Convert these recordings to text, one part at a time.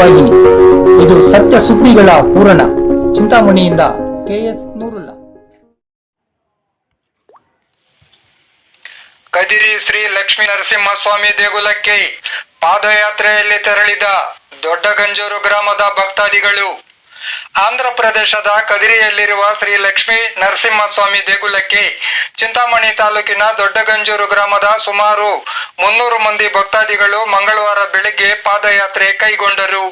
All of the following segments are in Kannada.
ಸುದ್ದಿವಾಹಿನಿ ಇದು ಸತ್ಯ ಸುದ್ದಿಗಳ ಪೂರಣ ಚಿಂತಾಮಣಿಯಿಂದ ಕೆಎಸ್ ನೂರುಲ್ಲ. ಕದಿರಿ ಶ್ರೀ ಲಕ್ಷ್ಮೀ ನರಸಿಂಹಸ್ವಾಮಿ ದೇಗುಲಕ್ಕೆ ಪಾದಯಾತ್ರೆಯಲ್ಲಿ ತೆರಳಿದ ದೊಡ್ಡಗಂಜೂರು ಗ್ರಾಮದ ಭಕ್ತಾದಿಗಳು ಆಂಧ್ರ ಪ್ರದೇಶದ ಕದಿರಿಯಲ್ಲಿರುವ ಶ್ರೀ ಲಕ್ಷ್ಮೀ ನರಸಿಂಹಸ್ವಾಮಿ ದೇಗುಲಕ್ಕೆ ಚಿಂತಾಮಣಿ ತಾಲೂಕಿನ ದೊಡ್ಡಗಂಜೂರು ಗ್ರಾಮದ ಸುಮಾರು ಮುನ್ನೂರು ಮಂದಿ ಭಕ್ತಾದಿಗಳು ಮಂಗಳವಾರ ಬೆಳಿಗ್ಗೆ ಪಾದಯಾತ್ರೆ ಕೈಗೊಂಡರು.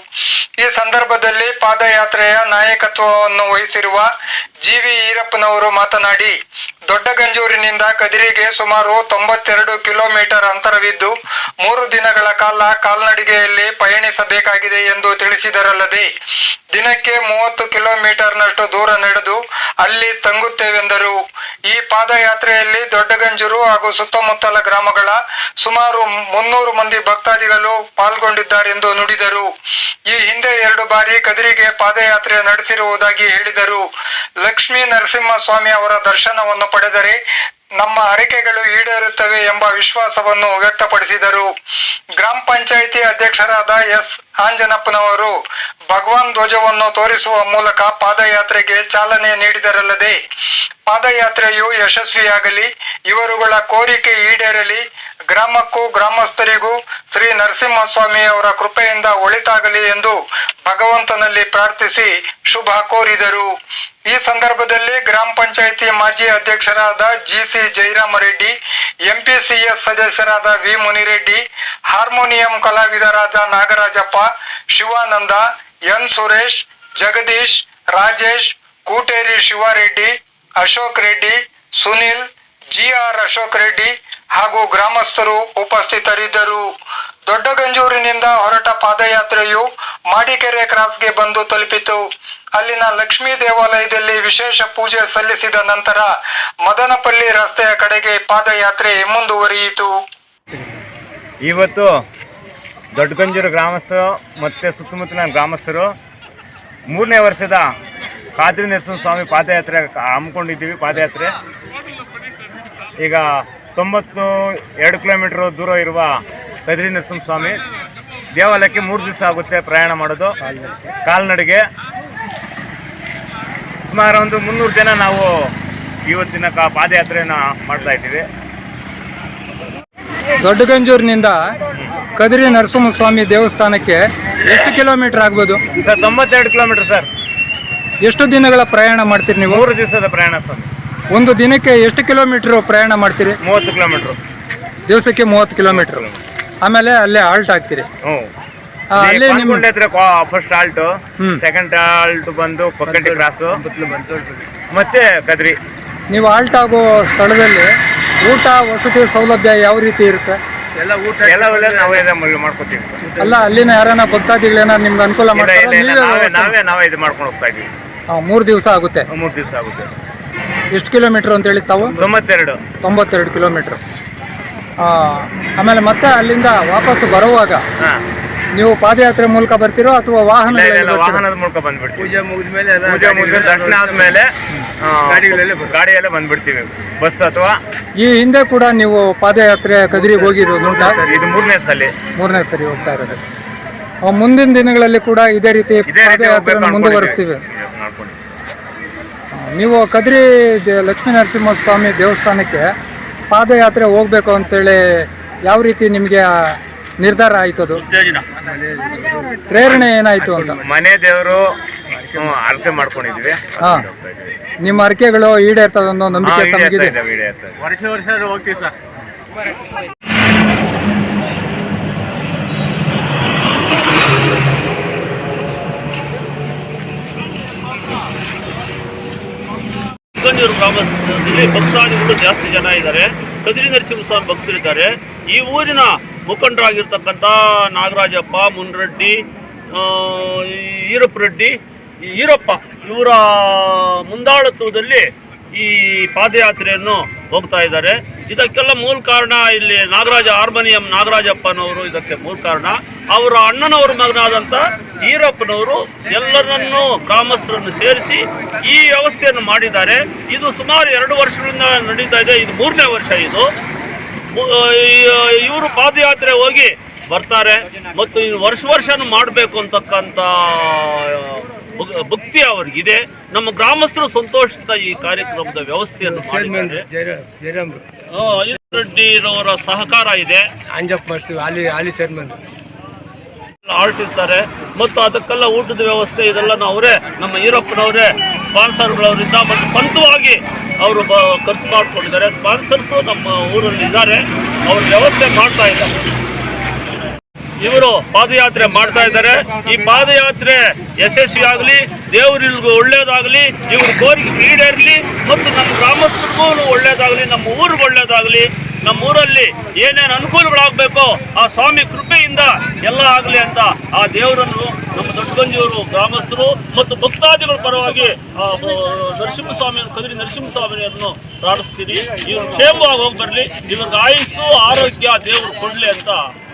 ಈ ಸಂದರ್ಭದಲ್ಲಿ ಪಾದಯಾತ್ರೆಯ ನಾಯಕತ್ವವನ್ನು ವಹಿಸಿರುವ ಜಿವಿ ಈರಪ್ಪನವರು ಮಾತನಾಡಿ ದೊಡ್ಡಗಂಜೂರಿನಿಂದ ಕದಿರಿಗೆ ಸುಮಾರು ತೊಂಬತ್ತೆರಡು ಕಿಲೋಮೀಟರ್ ಅಂತರವಿದ್ದು ಮೂರು ದಿನಗಳ ಕಾಲ ಕಾಲ್ನಡಿಗೆಯಲ್ಲಿ ಪಯಣಿಸಬೇಕಾಗಿದೆ ಎಂದು ತಿಳಿಸಿದರಲ್ಲದೆ, ದಿನಕ್ಕೆ ಮೂವತ್ತು ಕಿಲೋಮೀಟರ್ನಷ್ಟು ದೂರ ನಡೆದು ಅಲ್ಲಿ ತಂಗುತ್ತೇವೆಂದರು. ಈ ಪಾದಯಾತ್ರೆಯಲ್ಲಿ ದೊಡ್ಡಗಂಜೂರು ಹಾಗೂ ಸುತ್ತಮುತ್ತಲ ಗ್ರಾಮಗಳ ಸುಮಾರು ಮುನ್ನೂರು ಮಂದಿ ಭಕ್ತಾದಿಗಳು ಪಾಲ್ಗೊಂಡಿದ್ದಾರೆಂದು ನುಡಿದರು. ಈ ಹಿಂದೆ ಎರಡು ಬಾರಿ ಕದಿರಿಗೆ ಪಾದಯಾತ್ರೆ ನಡೆಸಿರುವುದಾಗಿ ಹೇಳಿದರು. ಲಕ್ಷ್ಮೀ ನರಸಿಂಹಸ್ವಾಮಿ ಅವರ ದರ್ಶನವನ್ನು ಪಡೆದರೆ ನಮ್ಮ ಹರಕೆಗಳು ಈಡೇರುತ್ತವೆ ಎಂಬ ವಿಶ್ವಾಸವನ್ನು ವ್ಯಕ್ತಪಡಿಸಿದರು. ಗ್ರಾಮ ಪಂಚಾಯಿತಿ ಅಧ್ಯಕ್ಷರಾದ ಎಸ್. ಆಂಜನಪ್ಪನವರು ಭಗವಾನ್ ಧ್ವಜವನ್ನು ತೋರಿಸುವ ಮೂಲಕ ಪಾದಯಾತ್ರೆಗೆ ಚಾಲನೆ ನೀಡಿದರಲ್ಲದೆ, ಪಾದಯಾತ್ರೆಯು ಯಶಸ್ವಿಯಾಗಲಿ, ಇವರುಗಳ ಕೋರಿಕೆ ಈಡೇರಲಿ ಗ್ರಾಮಕ್ಕೂ ಗ್ರಾಮಸ್ಥರಿಗೂ ಶ್ರೀ ನರಸಿಂಹಸ್ವಾಮಿ ಅವರ ಕೃಪೆಯಿಂದ ಒಳಿತಾಗಲಿ ಎಂದು ಭಗವಂತನಲ್ಲಿ ಪ್ರಾರ್ಥಿಸಿ ಶುಭ ಕೋರಿದರು. ಈ ಸಂದರ್ಭದಲ್ಲಿ ಗ್ರಾಮ ಪಂಚಾಯಿತಿ ಮಾಜಿ ಅಧ್ಯಕ್ಷರಾದ ಜಿಸಿ ಜಯರಾಮರೆಡ್ಡಿ ಎಂಪಿಸಿಎಸ್ ಸದಸ್ಯರಾದ V Munireddy, harmonium ಕಲಾವಿದರಾದ Nagarajappa, Shivananda, N Suresh, Jagadish, Rajesh, Kooteri Shivareddy, Ashok Reddy, Sunil, G R Ashok Reddy ಹಾಗೂ ಗ್ರಾಮಸ್ಥರು ಉಪಸ್ಥಿತರಿದ್ದರು. ದೊಡ್ಡಗಂಜೂರಿನಿಂದ ಹೊರಟ ಪಾದಯಾತ್ರೆಯು ಮಾಡಿಕೆರೆ ಕ್ರಾಸ್ಗೆ ಬಂದು ತಲುಪಿತು. ಅಲ್ಲಿನ ಲಕ್ಷ್ಮೀ ದೇವಾಲಯದಲ್ಲಿ ವಿಶೇಷ ಪೂಜೆ ಸಲ್ಲಿಸಿದ ನಂತರ ಮದನಪಲ್ಲಿ ರಸ್ತೆಯ ಕಡೆಗೆ ಪಾದಯಾತ್ರೆ ಮುಂದುವರಿಯಿತು. ಇವತ್ತು ದೊಡ್ಡಗಂಜೂರು ಗ್ರಾಮಸ್ಥರು ಮತ್ತು ಸುತ್ತಮುತ್ತಲಿನ ಗ್ರಾಮಸ್ಥರು ಮೂರನೇ ವರ್ಷದ ಕಾದ್ರಿ ನರಸಿಂಹ ಸ್ವಾಮಿ ಪಾದಯಾತ್ರೆ ಹಮ್ಮಿಕೊಂಡಿದ್ದೀವಿ, ಪಾದಯಾತ್ರೆ. ಈಗ ತೊಂಬತ್ತು ಎರಡು ಕಿಲೋಮೀಟ್ರ್ ದೂರ ಇರುವ ಕದ್ರಿ ನರಸಿಂಹ ಸ್ವಾಮಿ ದೇವಾಲಯಕ್ಕೆ ಮೂರು ದಿವಸ ಆಗುತ್ತೆ ಪ್ರಯಾಣ ಮಾಡೋದು. ಕಾಲ್ನಡಿಗೆ. ಸುಮಾರು ಒಂದು ಮುನ್ನೂರು ಜನ ನಾವು ಇವತ್ತಿನ ಕಾ ಪಾದಯಾತ್ರೆಯನ್ನು ಮಾಡ್ತಾ ಇದ್ದೀವಿ. ದೊಡ್ಡಗಂಜೂರಿನಿಂದ ನರಸಿಂಹ ನರಸಿಂಹಸ್ವಾಮಿ ದೇವಸ್ಥಾನಕ್ಕೆ ಎಷ್ಟು ಕಿಲೋಮೀಟರ್ ಆಗ್ಬೋದು? ಸರ್ ತೊಂಬತ್ತೆರಡು ಕಿಲೋಮೀಟರ್ ಸರ್. ಎಷ್ಟು ದಿನಗಳ ಪ್ರಯಾಣ ಮಾಡ್ತೀರಿ ನೀವು? ಮೂರು ದಿವಸದ ಪ್ರಯಾಣ ಸರ್. ಒಂದು ದಿನಕ್ಕೆ ಎಷ್ಟು ಕಿಲೋಮೀಟರ್ ಪ್ರಯಾಣ ಮಾಡ್ತೀರಿ? ಮೂವತ್ತು ಕಿಲೋಮೀಟರ್. ದಿವಸಕ್ಕೆ ಮೂವತ್ತು ಕಿಲೋಮೀಟರ್. ಆಮೇಲೆ ಅಲ್ಲೇ ಹಾಲ್ಟ್ ಆಗ್ತೀರಿ. ಹ್ಞೂ. ಆ, ಅಲ್ಲೇ ನಿಮ್ಮ ಹತ್ರ first halt hmm. Second halt ಬಂದು ಕ್ರಾಸ್ ಕ್ರಾಸು ಮತ್ತೆ ಕದ್ರಿ. ನೀವು ಹಾಲ್ಟ್ ಆಗೋ ಸ್ಥಳದಲ್ಲಿ ಊಟ ವಸತಿ ಸೌಲಭ್ಯ ಯಾವ ರೀತಿ ಇರುತ್ತೆ? ಎಲ್ಲ ಊಟ ಎಲ್ಲ ನಾವೇ ಇದು ಮಾಡಿ- ಮಾಡ್ಕೊತೀವಿ ಸರ್. ಅಲ್ಲ ಅಲ್ಲಿನ ಯಾರನ್ನ ಭಕ್ತಾದಿಗಳೇನ ನಿಮ್ಗೆ ಅನುಕೂಲ ಇಲ್ಲ ಮಾಡ್ತಾರಾ? ಇಲ್ಲ ಇಲ್ಲ ನಾವೇ ನಾವೇ ನಾವೇ ಇದು ಮಾಡ್ಕೊಂಡು ಹೋಗ್ತಾ ಇದೀವಿ. ಆ, ಮೂರು ದಿವಸ ಆಗುತ್ತೆ. ಮೂರು ದಿವಸ ಆಗುತ್ತೆ. ಎಷ್ಟು ಕಿಲೋಮೀಟರ್ ಅಂತ ಹೇಳಿ ತಾವು? ತೊಂಬತ್ತೆರಡು. ತೊಂಬತ್ತೆರಡು ಕಿಲೋಮೀಟರ್. ಆಮೇಲೆ ಮತ್ತೆ ಅಲ್ಲಿಂದ ವಾಪಸ್ ಬರುವಾಗ ಹಾಂ. ನೀವು ಪಾದಯಾತ್ರೆ ಮೂಲಕ ಬರ್ತೀರೋ ಅಥವಾ ವಾಹನ ಇಲ್ಲ ಇಲ್ಲ ಇಲ್ಲ ವಾಹನದ ಮೂಲಕ ಬಂದ್ಬಿಡ್ತೀವಿ. ಪೂಜೆ ಮುಗಿದ್ಮೇಲೆ ಪೂಜೆ ಮುಗಿದ ದರ್ಶನ ಆದ್ಮೇಲೆ ಗಾಡಿಗಳಲ್ಲಿ ಗಾಡಿಯಲ್ಲೇ ಬಂದ್ಬಿಡ್ತೀವಿ. ಬಸ್ ಅಥವಾ ಈ ಹಿಂದೆ ಕೂಡ ನೀವು ಪಾದಯಾತ್ರೆ ಕದಿರಿಗೆ ಹೋಗಿರೋದು ಇದು ಮೂರನೇ ಸಲ. ಮೂರನೇ ಸರಿ ಹೋಗ್ತಾ ಇರೋದು. ಆ, ಮುಂದಿನ ದಿನಗಳಲ್ಲಿ ಕೂಡ ಇದೇ ರೀತಿ ಪಾದಯಾತ್ರೆ ಮುಂದುವರಿಸ್ತೀವಿ. ನೀವು ಕದ್ರಿ ಲಕ್ಷ್ಮೀ ನರಸಿಂಹಸ್ವಾಮಿ ದೇವಸ್ಥಾನಕ್ಕೆ ಪಾದಯಾತ್ರೆ ಹೋಗ್ಬೇಕು ಅಂತೇಳಿ ಯಾವ ರೀತಿ ನಿಮಗೆ ನಿರ್ಧಾರ ಆಯ್ತು ಅದು? ಪ್ರೇರಣೆ ಏನಾಯ್ತು ಅಂತ? ಮನೆ ದೇವರು ಅರ್ಥ ಮಾಡ್ಕೊಂಡಿದ್ವಿ. ಹಾ. ನಿಮ್ಮ ಅರಿಕೆಗಳು ಈಡೇರ್ತವೆ ಅನ್ನೋ ನಂಬಿಕೆ ತಮಗಿದೆ. ವರ್ಷ ವರ್ಷ ಹೋಗ್ತೀವಿ ಸರ್. ಗ್ರಾಮದಲ್ಲಿ ಭಕ್ತಾದಿಗಳು ಜಾಸ್ತಿ ಜನ ಇದ್ದಾರೆ. ಕದಿರಿ ನರಸಿಂಹಸ್ವಾಮಿ ಭಕ್ತರಿದ್ದಾರೆ. ಈ ಊರಿನ ಮುಖಂಡರಾಗಿರ್ತಕ್ಕಂಥ ನಾಗರಾಜಪ್ಪ, ಮುನ್ರೆಡ್ಡಿ ಈರಪ್ಪ ರೆಡ್ಡಿ, ಈರಪ್ಪ ಇವರ ಮುಂದಾಳತ್ವದಲ್ಲಿ ಈ ಪಾದಯಾತ್ರೆಯನ್ನು ಹೋಗ್ತಾ ಇದ್ದಾರೆ. ಇದಕ್ಕೆಲ್ಲ ಮೂಲ ಕಾರಣ ಇಲ್ಲಿ ನಾಗರಾಜ ಹಾರ್ಮೋನಿಯಂ ನಾಗರಾಜಪ್ಪನವರು ಇದಕ್ಕೆ ಮೂಲ ಕಾರಣ. ಅವರ ಅಣ್ಣನವರ ಮಗನಾದಂಥ ಈರಪ್ಪನವರು ಎಲ್ಲರನ್ನೂ ಗ್ರಾಮಸ್ಥರನ್ನು ಸೇರಿಸಿ ಈ ವ್ಯವಸ್ಥೆಯನ್ನು ಮಾಡಿದ್ದಾರೆ. ಇದು ಸುಮಾರು ಎರಡು ವರ್ಷಗಳಿಂದ ನಡೀತಾ ಇದೆ. ಇದು ಮೂರನೇ ವರ್ಷ ಇದು. ಇವರು ಪಾದಯಾತ್ರೆ ಹೋಗಿ ಬರ್ತಾರೆ. ಮತ್ತು ವರ್ಷ ವರ್ಷನೂ ಮಾಡಬೇಕು ಅಂತಕ್ಕಂಥ ಭಕ್ತಿ ಅವ್ರಿಗಿದೆ. ನಮ್ಮ ಗ್ರಾಮಸ್ಥರು ಸಂತೋಷದ ಈ ಕಾರ್ಯಕ್ರಮದ ವ್ಯವಸ್ಥೆಯನ್ನು ಮಾಡಿದ್ದಾರೆ. ರೆಡ್ಡಿರವರ ಸಹಕಾರ ಇದೆ. ಅಂಜಪ್ಪ ಅಲ್ಲಿ ಅಲ್ಲಿ ಚೇರ್ಮನ್. ಆಳ್ತಿರ್ತಾರೆ. ಮತ್ತು ಅದಕ್ಕೆಲ್ಲ ಊಟದ ವ್ಯವಸ್ಥೆ ಇದೆಲ್ಲ ಅವರೇ ನಮ್ಮ ಈರಪ್ಪನವರೇ ಸ್ಪಾನ್ಸರ್ಗಳವರಿಂದ ಮತ್ತು ಸ್ವಂತವಾಗಿ ಅವರು ಖರ್ಚು ಮಾಡಿಕೊಂಡಿದ್ದಾರೆ. ಸ್ಪಾನ್ಸರ್ಸು ನಮ್ಮ ಊರಲ್ಲಿ ಇದ್ದಾರೆ ಅವ್ರ ವ್ಯವಸ್ಥೆ ಮಾಡ್ತಾ ಇದ್ದಾರೆ. ಇವರು ಪಾದಯಾತ್ರೆ ಮಾಡ್ತಾ ಇದ್ದಾರೆ. ಈ ಪಾದಯಾತ್ರೆ ಯಶಸ್ವಿ ಆಗಲಿ ದೇವರಿಗೂ ಒಳ್ಳೇದಾಗಲಿ, ಇವ್ರ ಕೋರಿಕೆ ಈಡೇರಲಿ ಮತ್ತು ನಮ್ಮ ಗ್ರಾಮಸ್ಥರಿಗೂ ಒಳ್ಳೇದಾಗಲಿ, ನಮ್ಮ ಊರಿಗೂ ಒಳ್ಳೇದಾಗಲಿ, ನಮ್ಮ ಊರಲ್ಲಿ ಏನೇನು ಅನುಕೂಲಗಳಾಗಬೇಕೋ ಆ ಸ್ವಾಮಿ ಕೃಪೆಯಿಂದ ಎಲ್ಲ ಆಗಲಿ ಅಂತ ಆ ದೇವರನ್ನು ನಮ್ಮ ದೊಡ್ಡಗಂಜಿಯವರು ಗ್ರಾಮಸ್ಥರು ಮತ್ತು ಭಕ್ತಾದಿಗಳ ಪರವಾಗಿ ನರಸಿಂಹಸ್ವಾಮಿಯನ್ನು ಕದಿರಿ ನರಸಿಂಹಸ್ವಾಮಿಯನ್ನು ಪ್ರಾರ್ಥಿಸ್ತೀನಿ. ಇವರು ಕ್ಷೇಮವಾಗಿ ಹೋಗಿ ಬರಲಿ ಇವ್ರಿಗೆ ಆಯುಸ್ಸು, ಆರೋಗ್ಯ ದೇವರು ಕೊಡಲಿ ಅಂತ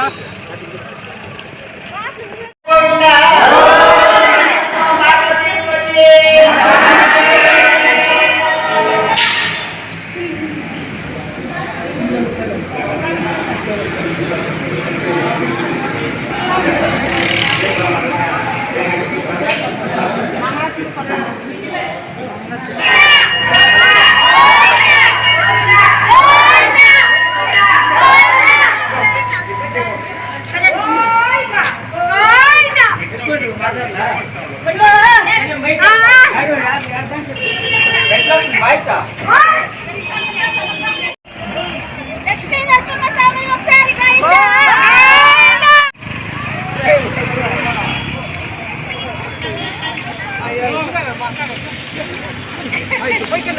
ako లక్ష్మీ నరసింహస్వామి ఒకసారి పైకి పైకి